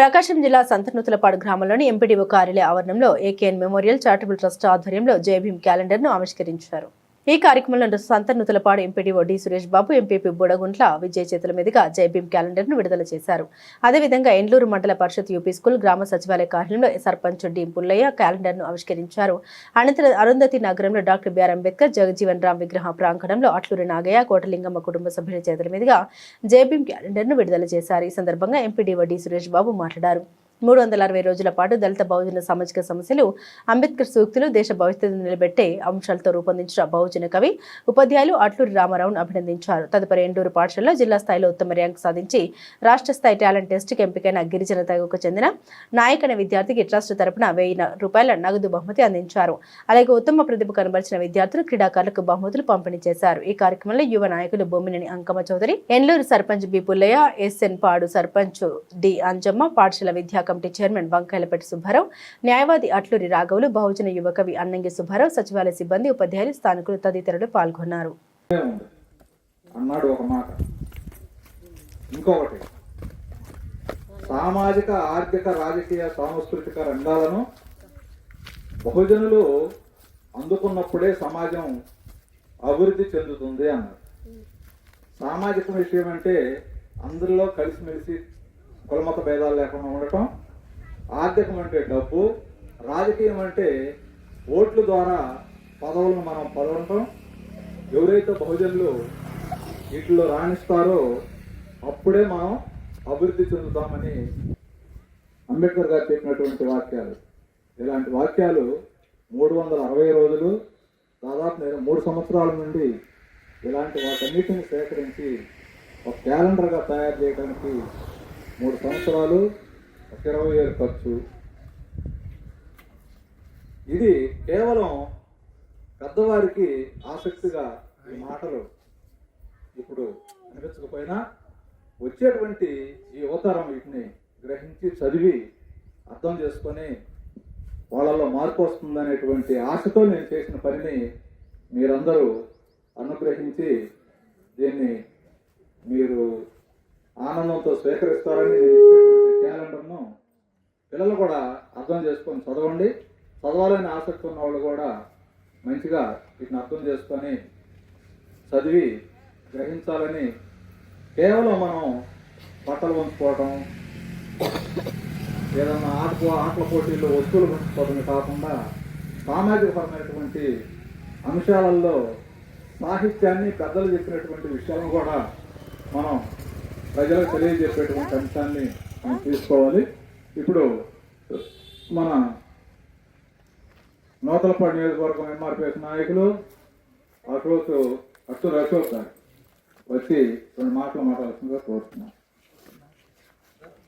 ప్రకాశం జిల్లా సంతనూతులపాడు గ్రామంలోని ఎంపీడీఓ కార్యాలయ ఆవరణంలో ఏకేఎన్ మెమోరియల్ చారిటబుల్ ట్రస్ట్ ఆధ్వర్యంలో జయభీం క్యాలెండర్ను ఆవిష్కరించారు. ఈ కార్యక్రమంలో Santhanuthalapadu MPDO D Suresh Babu MPP Budaguntla Vijaya చేతుల మీదుగా జైభీం క్యాలెండర్ను విడుదల చేశారు. అదేవిధంగా ఎండ్లూరు మండల పరిషత్ యూపీ స్కూల్ గ్రామ సచివాలయ కార్యాలయంలో సర్పంచ్ డి పుల్లయ్య క్యాలెండర్ను ఆవిష్కరించారు. అనంతరం అరుంధతి నగరంలో డాక్టర్ బిఆర్ అంబేద్కర్ జగజీవన్ రామ్ విగ్రహ ప్రాంగణంలో అట్లూరి నాగయ్య కోటలింగమ్మ కుటుంబ సభ్యుల చేతుల మీదుగా జైభీం క్యాలెండర్ను విడుదల చేశారు. ఈ సందర్భంగా ఎంపీడీఓ డి సురేష్ బాబు మాట్లాడారు. మూడు వందల అరవై రోజుల పాటు దళిత బహుజన సామాజిక సమస్యలు అంబేద్కర్ సూక్తులు దేశ భవిష్యత్తును నిలబెట్టే అంశాలతో రూపొందించిన బహుజన కవి ఉపాధ్యాయులు అట్లూరి రామారావును అభినందించారు. తదుపరి ఎండూరు పాఠశాలలో జిల్లా స్థాయిలో ఉత్తమ ర్యాంకు సాధించి రాష్ట్ర స్థాయి టాలెంట్ టెస్ట్కి ఎంపికైన గిరిజన తెగకు చెందిన నాయకన విద్యార్థికి ట్రస్ట్ తరపున వెయ్యి రూపాయల నగదు బహుమతి అందించారు. అలాగే ఉత్తమ ప్రతిభ కనబరిచిన విద్యార్థులు క్రీడాకారులకు బహుమతులు పంపిణీ చేశారు. ఈ కార్యక్రమంలో యువ నాయకులు Bommineni Ankamma Chowdary Enduru sarpanch B Pullaiah SN Padu sarpanch D Anjamma పాఠశాల విద్యా కమిటీ చైర్మన్ వంకాయలపేట సుబ్బారావు న్యాయవాది అట్లూరి రాఘవులు బహుజన యువకవి అన్నంగి సుబ్బారావు సచివాలయ సిబ్బంది ఉపాధ్యాయులు స్థానికులు తదితరులు పాల్గొన్నారు. అన్నాడు ఒక మాట. ఇంకొకటి సామాజిక ఆర్థిక రాజకీయ సాంస్కృతిక రంగాలను బహుజనులు అందుకున్నప్పుడే సమాజం అభివృద్ధి చెందుతుంది అన్నారు. సామాజిక విషయం అంటే అందరిలో కలిసిమెలిసి కులమత భేదాలు లేకుండా ఉండటం ఆర్థికం అంటే డబ్బు రాజకీయం అంటే ఓట్ల ద్వారా పదవులను మనం పొందడం ఎవరైతే బహుజనులు వీటిలో రాణిస్తారో అప్పుడే మనం అభివృద్ధి చెందుతామని అంబేద్కర్ గారు చెప్పినటువంటి వాక్యాలు. ఇలాంటి వాక్యాలు మూడు వందల అరవై రోజులు దాదాపు నేను మూడు సంవత్సరాల నుండి ఇలాంటి వాటన్నిటిని సేకరించి ఒక క్యాలెండర్గా తయారు చేయడానికి మూడు సంవత్సరాలు ఒక ఇరవై వేలు ఖర్చు. ఇది కేవలం పెద్దవారికి ఆసక్తిగా ఈ మాటలు ఇప్పుడు అనిపించకపోయినా వచ్చేటువంటి ఈ యువతరం వీటిని గ్రహించి చదివి అర్థం చేసుకొని వాళ్ళలో మార్పు వస్తుందనేటువంటి ఆశతో నేను చేసిన పనిని మీరందరూ అనుగ్రహించి దీన్ని మీరు ఆనందంతో స్వీకరిస్తారని నేను పిల్లలు కూడా అర్థం చేసుకొని చదవండి. చదవాలని ఆసక్తి ఉన్న వాళ్ళు కూడా మంచిగా వీటిని అర్థం చేసుకొని చదివి గ్రహించాలని కేవలం మనం బట్టలు పంచుకోవటం ఏదన్నా ఆట ఆటల పోటీల్లో వస్తువులు పంచుకోవడమే కాకుండా సామాజికపరమైనటువంటి అంశాలలో సాహిత్యాన్ని పెద్దలు చెప్పినటువంటి విషయాలను కూడా మనం ప్రజలకు తెలియజెప్పేటువంటి అంశాన్ని మనం తీసుకోవాలి. ఇప్పుడు మన నూతలపాడు నియోజకవర్గం ఎంఆర్పిఎస్ నాయకులు అశోక్ అటు అశోక్ గారు వచ్చి కొన్ని మాటలు మాట్లాడుతుందిగా కోరుతున్నాను